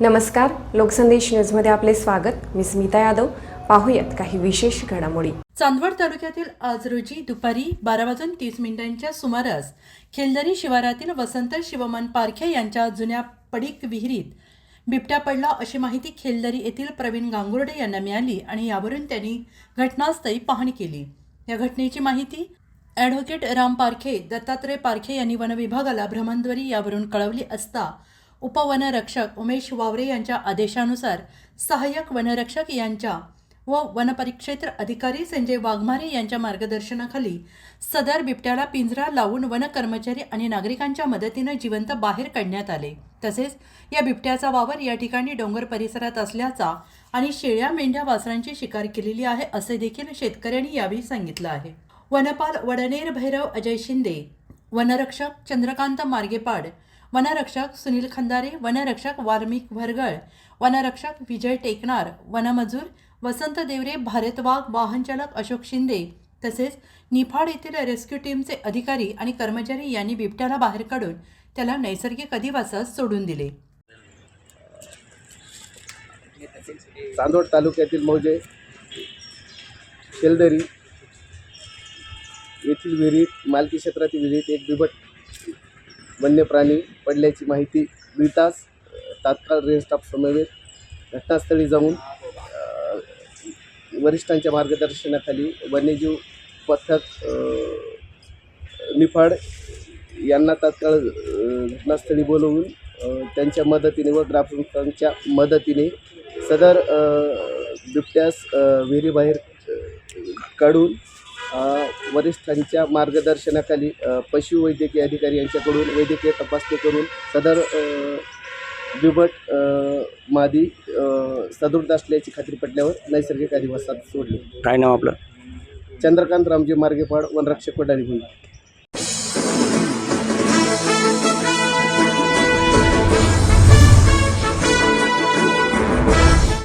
नमस्कार लोकसंदेश न्यूजमध्ये आपले स्वागत. मी स्मिता यादव. पाहूयात काही विशेष घडामोडी. चांदवड तालुक्यातील आज रोजी दुपारी बारा वाजून तीस मिनिटांच्या सुमारास खेलदरी शिवारातील वसंत शिवमन पारखे यांच्या जुन्या पडीक विहिरीत बिबट्या पडला अशी माहिती खेलदरी येथील प्रवीण गांगुर्डे यांना मिळाली आणि यावरून त्यांनी घटनास्थळी पाहणी केली. या घटनेची माहिती ॲडव्होकेट राम पारखे दत्तात्रय पारखे यांनी वनविभागाला भ्रमणध्वरी यावरून कळवली असता उपवनरक्षक उमेश वावरे यांच्या आदेशानुसार सहाय्यक वनरक्षक यांच्या व वनपरिक्षेत्र अधिकारी संजय वाघमारे यांच्या मार्गदर्शनाखाली सदर बिबट्याला पिंजरा लावून वन कर्मचारी आणि नागरिकांच्या मदतीनं जिवंत बाहेर काढण्यात आले. तसेच या बिबट्याचा वावर या ठिकाणी डोंगर परिसरात असल्याचा आणि शेळ्या मेंढ्या वासरांची शिकार केलेली आहे असे देखील शेतकऱ्यांनी यावेळी सांगितलं आहे. वनपाल वडनेर भैरव अजय शिंदे वनरक्षक चंद्रकांत मार्गेपाड वनरक्षक सुनील खंदारे वनरक्षक वाल्मिक भरगळ वनरक्षक विजय टेकणार वनमजूर वसंत देवरे भारतवाघ वाहनचालक अशोक शिंदे तसेच निफाड येथील रेस्क्यू टीमचे अधिकारी आणि कर्मचारी यांनी बिबट्याला बाहेर काढून त्याला नैसर्गिक अधिवासात सोडून दिले. चांदोड तालुक्यातील मौजे शेलदरी येथील विहिरीत मालकी क्षेत्रातील विहिरीत एक बिबट वन्य प्राणी पडल्याची माहिती मिळताच तात्काळ रेंज स्टाफ समवेत घटनास्थळी जाऊन वरिष्ठांच्या मार्गदर्शनाखाली वन्यजीव पथक निफाड यांना तात्काळ घटनास्थळी बोलवून त्यांच्या मदतीने व ग्रामस्थांच्या मदतीने सदर बिबट्यास विहिरीबाहेर काढून वरिष्ठांच्या मार्गदर्शनाखाली पशुवैद्यकीय अधिकारी यांच्याकडून वैद्यकीय तपासणी करून सदर बिबट मादी सदृढ असल्याची खात्री पटल्यावर नैसर्गिक अधिवासात सोडले. काय नाव आपलं? चंद्रकांत रामजी मार्गेपाड वनरक्षक वडाळी